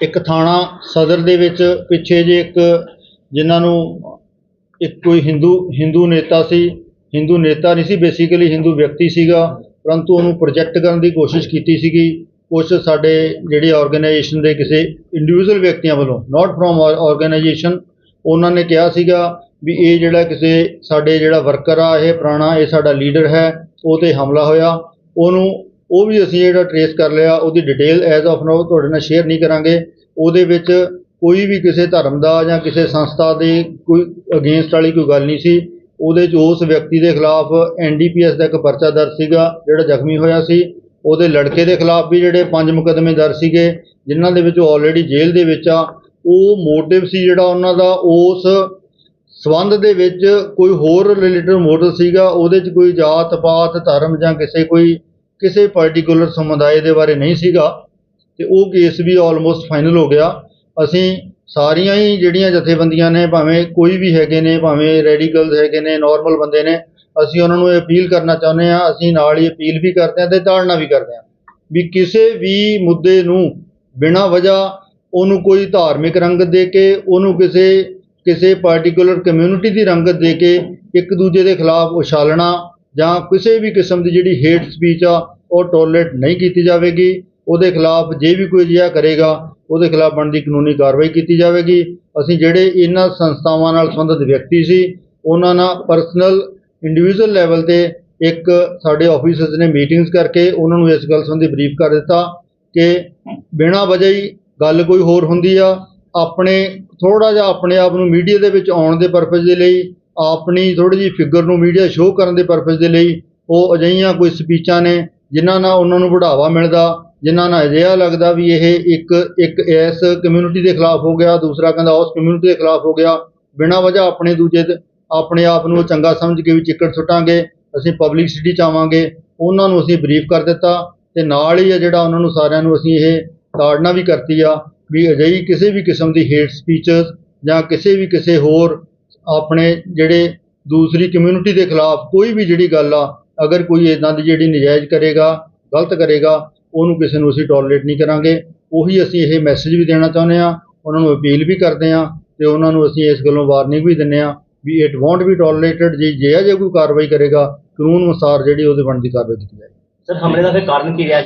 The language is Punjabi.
ਇੱਕ ਥਾਣਾ ਸਦਰ ਦੇ ਵਿੱਚ ਪਿੱਛੇ ਜੇ ਇੱਕ ਜਿਨ੍ਹਾਂ ਨੂੰ ਇੱਕ ਕੋਈ ਹਿੰਦੂ ਹਿੰਦੂ ਨੇਤਾ ਸੀ, ਹਿੰਦੂ ਨੇਤਾ ਨਹੀਂ ਸੀ ਬੇਸਿਕਲੀ ਹਿੰਦੂ ਵਿਅਕਤੀ ਸੀਗਾ, ਪਰੰਤੂ ਉਹਨੂੰ ਪ੍ਰੋਜੈਕਟ ਕਰਨ ਦੀ ਕੋਸ਼ਿਸ਼ ਕੀਤੀ ਸੀਗੀ। ਕੁਛ ਸਾਡੇ ਜਿਹੜੀ ਆਰਗੇਨਾਈਜੇਸ਼ਨ ਦੇ ਕਿਸੇ ਇੰਡੀਵਿਜੂਅਲ ਵਿਅਕਤੀਆਂ ਵੱਲੋਂ ਨਾਟ ਫਰੋਮ ਆਰਗੇਨਾਈਜੇਸ਼ਨ ਉਹਨਾਂ ਨੇ ਕਿਹਾ ਸੀਗਾ ਵੀ ਇਹ ਜਿਹੜਾ ਕਿਸੇ ਸਾਡੇ ਜਿਹੜਾ ਵਰਕਰ ਆ, ਇਹ ਪੁਰਾਣਾ, ਇਹ ਸਾਡਾ ਲੀਡਰ ਹੈ, ਉਹ 'ਤੇ ਹਮਲਾ ਹੋਇਆ। ਉਹਨੂੰ ਉਹ ਵੀ ਅਸੀਂ ਜਿਹੜਾ ਟਰੇਸ ਕਰ ਲਿਆ, ਉਹਦੀ ਡਿਟੇਲ ਐਜ਼ ਆਫ ਨਾਓ ਤੁਹਾਡੇ ਨਾਲ ਸ਼ੇਅਰ ਨਹੀਂ ਕਰਾਂਗੇ। ਉਹਦੇ ਵਿੱਚ ਕੋਈ ਵੀ ਕਿਸੇ ਧਰਮ ਦਾ ਜਾਂ ਕਿਸੇ ਸੰਸਥਾ ਦੇ ਕੋਈ ਅਗੇਂਸਟ ਵਾਲੀ ਕੋਈ ਗੱਲ ਨਹੀਂ ਸੀ। ਉਹਦੇ 'ਚ ਉਸ ਵਿਅਕਤੀ ਦੇ ਖਿਲਾਫ ਐਨਡੀਪੀਐਸ ਦਾ ਇੱਕ ਪਰਚਾ ਦਰਜ ਸੀਗਾ, ਜਿਹੜਾ ਜ਼ਖਮੀ ਹੋਇਆ ਸੀ। ਉਹਦੇ ਲੜਕੇ ਦੇ ਖਿਲਾਫ ਵੀ ਜਿਹੜੇ ਪੰਜ ਮੁਕੱਦਮੇ ਦਰਜ ਸੀਗੇ, ਜਿਨ੍ਹਾਂ ਦੇ ਵਿੱਚ ਉਹ ਆਲਰੇਡੀ ਜੇਲ੍ਹ ਦੇ ਵਿੱਚ ਆ। ਉਹ ਮੋਟਿਵ ਸੀ ਜਿਹੜਾ ਉਹਨਾਂ ਦਾ, ਉਸ ਸਬੰਧ ਦੇ ਵਿੱਚ ਕੋਈ ਹੋਰ ਰਿਲੇਟਡ ਮੋਟਿਵ ਸੀਗਾ। ਉਹਦੇ 'ਚ ਕੋਈ ਜਾਤ ਪਾਤ ਧਰਮ ਜਾਂ ਕਿਸੇ ਕੋਈ ਕਿਸੇ ਪਾਰਟਿਕੂਲਰ ਸਮੁਦਾਇ ਦੇ ਬਾਰੇ ਨਹੀਂ ਸੀਗਾ, ਤੇ ਉਹ ਕੇਸ ਵੀ ਆਲਮੋਸਟ ਫਾਈਨਲ ਹੋ ਗਿਆ। ਅਸੀਂ ਸਾਰੀਆਂ ਹੀ ਜਿਹੜੀਆਂ ਜਥੇਬੰਦੀਆਂ ਨੇ, ਭਾਵੇਂ ਕੋਈ ਵੀ ਹੈਗੇ ਨੇ, ਭਾਵੇਂ ਰੈਡੀਕਲਸ ਹੈਗੇ ਨੇ ਨਾਰਮਲ ਬੰਦੇ ਨੇ, ਅਸੀਂ ਉਹਨਾਂ ਨੂੰ ਇਹ ਅਪੀਲ ਕਰਨਾ ਚਾਹੁੰਦੇ ਹਾਂ, ਅਸੀਂ ਨਾਲ ਹੀ ਅਪੀਲ ਵੀ ਕਰਦੇ ਹਾਂ ਤੇ ਤਾੜਨਾ ਵੀ ਕਰਦੇ ਹਾਂ। ਵੀ ਕਿਸੇ ਵੀ ਮੁੱਦੇ ਨੂੰ ਬਿਨਾਂ ਵਜ੍ਹਾ ਉਹਨੂੰ ਕੋਈ ਧਾਰਮਿਕ ਰੰਗਤ ਦੇ ਕੇ, ਉਹਨੂੰ ਕਿਸੇ ਕਿਸੇ ਪਾਰਟਿਕੂਲਰ ਕਮਿਊਨਿਟੀ ਦੀ ਰੰਗਤ ਦੇ ਕੇ ਇੱਕ ਦੂਜੇ ਦੇ ਖਿਲਾਫ ਉਛਾਲਣਾ ਜਾਂ ਕਿਸੇ ਵੀ ਕਿਸਮ ਦੀ ਜਿਹੜੀ ਹੇਟ ਸਪੀਚ ਆ, ਉਹ ਟੋਲਰੇਟ ਨਹੀਂ ਕੀਤੀ ਜਾਵੇਗੀ। ਉਹਦੇ ਖਿਲਾਫ ਜੇ ਵੀ ਕੋਈ ਅਜਿਹਾ ਕਰੇਗਾ, ਉਹਦੇ ਖਿਲਾਫ ਬਣਦੀ ਕਾਨੂੰਨੀ ਕਾਰਵਾਈ ਕੀਤੀ ਜਾਵੇਗੀ। ਅਸੀਂ ਜਿਹੜੇ ਇਹਨਾਂ ਸੰਸਥਾਵਾਂ ਨਾਲ ਸੰਬੰਧਿਤ ਵਿਅਕਤੀ ਸੀ, ਉਹਨਾਂ ਨਾਲ ਪਰਸਨਲ ਇੰਡੀਵਿਜੂਅਲ ਲੈਵਲ ਤੇ ਇੱਕ ਸਾਡੇ ਆਫੀਸਰਸ ਨੇ ਮੀਟਿੰਗਸ ਕਰਕੇ ਉਹਨਾਂ ਨੂੰ ਇਸ ਗੱਲ ਸੰਬੰਧੀ ਬਰੀਫ ਕਰ ਦਿੱਤਾ ਕਿ ਬਿਨਾਂ ਵਜ੍ਹਾ ਹੀ ਗੱਲ ਕੋਈ ਹੋਰ ਹੁੰਦੀ ਆ। ਆਪਣੇ ਥੋੜਾ ਜਿਹਾ ਆਪਣੇ ਆਪ ਨੂੰ ਮੀਡੀਆ ਦੇ ਵਿੱਚ ਆਉਣ ਦੇ ਪਰਪਸ ਦੇ ਲਈ ਆਪਣੀ ਥੋੜੀ ਜਿਹੀ ਫਿਗਰ ਨੂੰ ਮੀਡੀਆ ਸ਼ੋਅ ਕਰਨ ਦੇ ਪਰਪਸ ਦੇ ਲਈ ਉਹ ਅਜਿਹੀਆਂ ਕੋਈ ਸਪੀਚਾਂ ਨੇ ਜਿਨ੍ਹਾਂ ਨਾਲ ਉਹਨਾਂ ਨੂੰ ਵਧਾਵਾ ਮਿਲਦਾ, ਜਿਨ੍ਹਾਂ ਨਾਲ ਅਜਿਹਾ ਲੱਗਦਾ ਵੀ ਇਹ ਇੱਕ ਇੱਕ ਇਸ ਕਮਿਊਨਿਟੀ ਦੇ ਖਿਲਾਫ ਹੋ ਗਿਆ, ਦੂਸਰਾ ਕਹਿੰਦਾ ਉਸ ਕਮਿਊਨਿਟੀ ਦੇ ਖਿਲਾਫ ਹੋ ਗਿਆ। ਬਿਨਾਂ ਵਜ੍ਹਾ ਆਪਣੇ ਦੂਜੇ ਆਪਣੇ ਆਪ ਨੂੰ ਚੰਗਾ ਸਮਝ ਕੇ ਵੀ ਚਿੱਕੜ ਸੁੱਟਾਂਗੇ, ਅਸੀਂ ਪਬਲਿਸਿਟੀ ਚਾਹਾਂਗੇ ਉਹਨਾਂ ਨੂੰ ਅਸੀਂ ਬਰੀਫ ਕਰ ਦਿੱਤਾ ਤੇ ਨਾਲ ਹੀ ਆ ਜਿਹੜਾ ਉਹਨਾਂ ਨੂੰ ਸਾਰਿਆਂ ਨੂੰ ਅਸੀਂ ਇਹ ਤਾੜਨਾ ਵੀ ਕਰਤੀ ਆ ਵੀ ਅਜਿਹੀ ਕਿਸੇ ਵੀ ਕਿਸਮ ਦੀ ਹੇਟ ਸਪੀਚਸ ਜਾਂ ਕਿਸੇ ਵੀ ਕਿਸੇ ਹੋਰ ਆਪਣੇ ਜਿਹੜੇ ਦੂਸਰੀ ਕਮਿਊਨਿਟੀ ਦੇ ਖਿਲਾਫ ਕੋਈ ਵੀ ਜਿਹੜੀ ਗੱਲ ਆ, ਅਗਰ ਕੋਈ ਇਦਾਂ ਦੀ ਜਿਹੜੀ ਨਜਾਇਜ਼ ਕਰੇਗਾ, ਗਲਤ ਕਰੇਗਾ, ਉਹਨੂੰ ਕਿਸੇ ਨੂੰ ਅਸੀਂ ਟੋਲਰੇਟ ਨਹੀਂ ਕਰਾਂਗੇ। ਉਹੀ ਅਸੀਂ ਇਹ ਮੈਸੇਜ ਵੀ ਦੇਣਾ ਚਾਹੁੰਦੇ ਆ ਉਹਨਾਂ ਨੂੰ ਅਪੀਲ ਵੀ ਕਰਦੇ ਆ ਤੇ ਉਹਨਾਂ ਨੂੰ ਅਸੀਂ ਇਸ ਗੱਲੋਂ ਵਾਰਨਿੰਗ ਵੀ ਦਿੰਦੇ ਆ ਵੀ ਇਟ ਵੋਂਟ ਬੀ ਟੋਲਰੇਟਡ ਜੇ ਜੇ ਜੇ ਕੋਈ ਕਾਰਵਾਈ ਕਰੇਗਾ, ਕਾਨੂੰਨ ਅਨੁਸਾਰ ਜਿਹੜੀ ਉਹਦੇ ਬਣਦੀ ਕਾਰਵਾਈ ਕੀਤੀ ਜਾਏਗੀ। ਸਰ, ਹਮਲੇ ਦਾ ਫਿਰ ਕਾਰਨ ਕੀ ਰਿਹਾ?